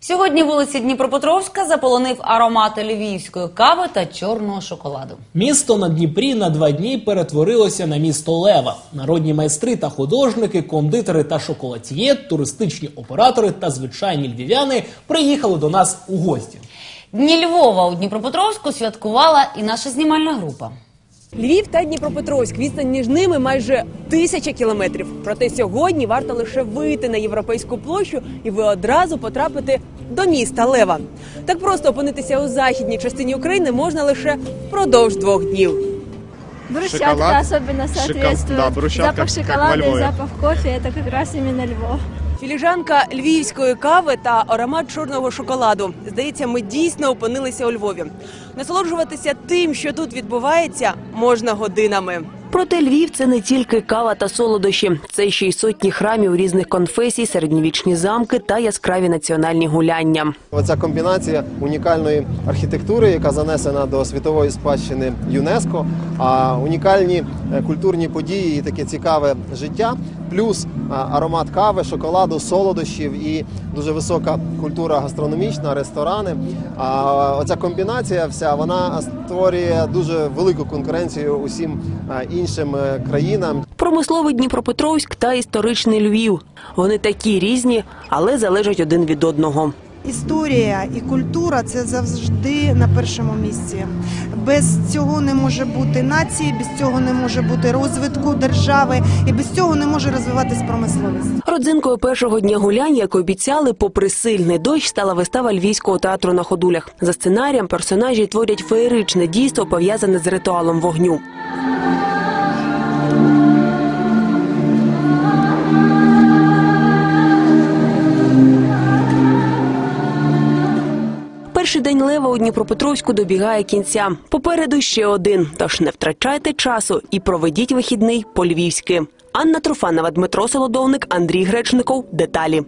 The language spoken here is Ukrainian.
Сьогодні вулиці Дніпропетровська заполонив аромати львівської кави та чорного шоколаду. Місто на Дніпрі на два дні перетворилося на місто Лева. Народні майстри та художники, кондитери та шоколад'є, туристичні оператори та звичайні львів'яни приїхали до нас у гості. Дні Львова у Дніпропетровську святкувала і наша знімальна група. Львів та Дніпропетровськ відстань між ними майже тисяча кілометрів. Проте сьогодні варто лише вийти на європейську площу, і ви одразу потрапите до міста Лева. Так просто опинитися у західній частині України можна лише впродовж двох днів. Брусчатка Шоколад. особенно соответствует. да, брусчатка, запах как шоколада во и Львове. запах кофе это как раз именно Львов. Філіжанка львівської кави та аромат чорного шоколаду. Здається, ми дійсно опинилися у Львові. Насолоджуватися тим, що тут відбувається, можна годинами. Проте Львів це не тільки кава та солодощі, це ще й сотні храмів різних конфесій, середньовічні замки та яскраві національні гуляння. Оця комбінація унікальної архітектури, яка занесена до світової спадщини ЮНЕСКО, а унікальні е, культурні події і таке цікаве життя, плюс аромат кави, шоколаду, солодощів і дуже висока культура гастрономічна, ресторани. А оця комбінація вся вона створює дуже велику конкуренцію усім іншим е, країнам. Промисловий Дніпропетровськ та історичний Львів. Вони такі різні, але залежать один від одного. Історія і культура це завжди на першому місці. Без цього не може бути нації, без цього не може бути розвитку держави, і без цього не може розвиватись промисловість. Родзинкою першого дня гулянь, як обіцяли, попри сильний дощ, стала вистава львівського театру на ходулях. За сценарієм персонажі творять феєричне дійство, пов'язане з ритуалом вогню. Перший день лева у Дніпропетровську добігає кінця. Попереду ще один. Тож не втрачайте часу і проведіть вихідний по-львівськи. Анна Труфанова, Дмитро Солодовник, Андрій Гречников. Деталі.